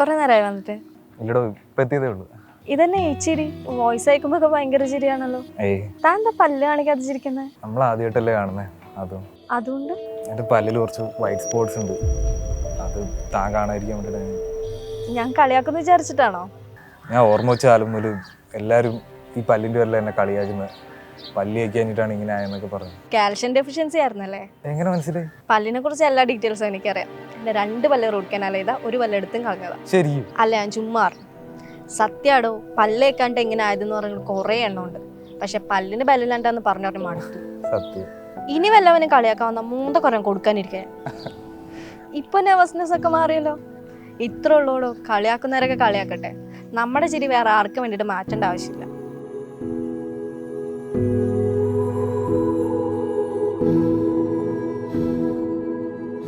കുറെ നേരമായി വന്നിട്ട്. ഇല്ലടോ ഇപ്പം എത്തിയതേ ഉള്ളൂ. ഇതന്നെ ഈ ചിരി വോയിസ് അയക്കുമ്പോ ഭയങ്കര ചിരിയാണല്ലോ. ഏയ്. താൻ എന്താ പല്ല് കാണിക്കാതെ ചിരിക്കുന്നത് നമ്മൾ ആദ്യമായിട്ടല്ലേ കാണുന്നത് അതും. അതുകൊണ്ട്? എന്റെ പല്ലിൽ കുറച്ച് വൈറ്റ് സ്പോട്ട്സ് ഉണ്ട്. അത് താൻ കാണാതിരിക്കാൻ വേണ്ടിയിട്ട് ഞാൻ. കളിയാക്കുന്ന വിചാരിച്ചിട്ടാണോ? ഞാൻ ഓർമ്മ വെച്ച എല്ലാരും മുതൽ എല്ലാവരും ഈ പല്ലിന്റെ പേരിൽ എന്നെ കളിയാക്കുന്നത് പല്ല് കഴിക്കാഞ്ഞിട്ടാണ് ഇങ്ങനെ ആയെന്നൊക്കെ പറഞ്ഞു. കാൽഷ്യം ഡെഫിഷ്യൻസി ആയിരുന്നല്ലേ? എങ്ങനെ മനസ്സിലായി? പല്ലിനെ കുറിച്ച് എല്ലാ ഡീറ്റെയിൽസും എനിക്കറിയാം. എന്റെ രണ്ട് പല്ല് റൂട്ട് കനാൽ ചെയ്താ ഒരു പല്ലെടുത്തും കളഞ്ഞതാ. ശരി അല്ല ഞാൻ ചുമ്മാ. സത്യാടോ പല്ലേക്കാണ്ട് എങ്ങനെ ആയതെന്ന് പറഞ്ഞ കുറേ എണ്ണം ഉണ്ട്. പക്ഷെ പല്ലിന് ബലില്ലാണ്ടെന്ന് പറഞ്ഞു പറഞ്ഞ് മടുത്തു സത്യം. ഇനി വല്ലവനും കളിയാക്കാൻ വന്ന മൂന്ന കുറെ കൊടുക്കാനിരിക്കാൻ ഇപ്പൊ നെർവസ്നെസ് ഒക്കെ മാറിയല്ലോ. ഇത്ര ഉള്ളോടോ കളിയാക്കുന്നവരൊക്കെ കളിയാക്കട്ടെ. നമ്മുടെ ചിരി വേറെ ആർക്കും വേണ്ടിയിട്ട് മാറ്റേണ്ട ആവശ്യമില്ല. you.